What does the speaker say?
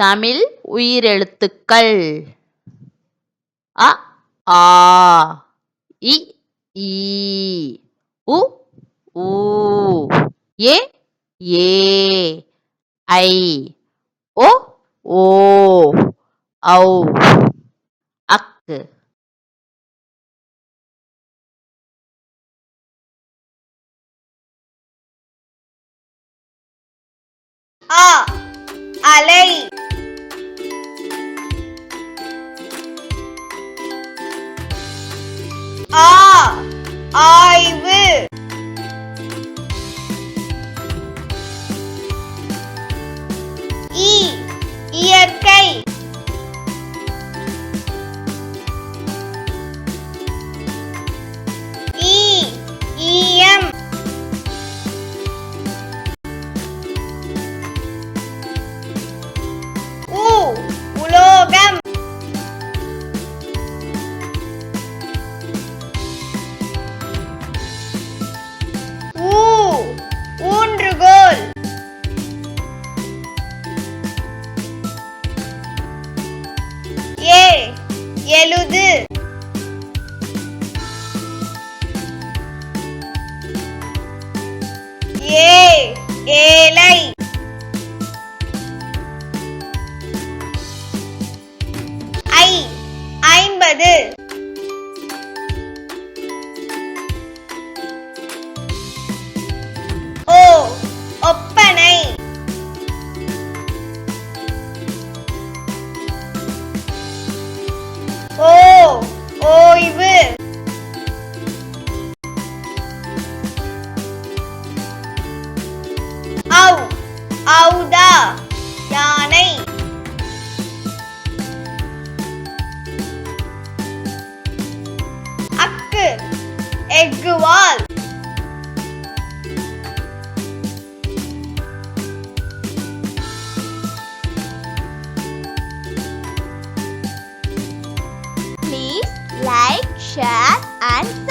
தமிழ் உயிரெழுத்துக்கள். அ ஆ இ ஈ உ ஊ ஏ ஏ ஐ ஓ ஓ ஔ அக்கு. ஆ அலை. ஈயம் உ உலோகம். ஊ ஊன்றுகோல். ஏ எழுது ஏ ஏலை ஐ ஐம்பது. கௌதா யானை அக்கு எஃகுவால் Please like, share and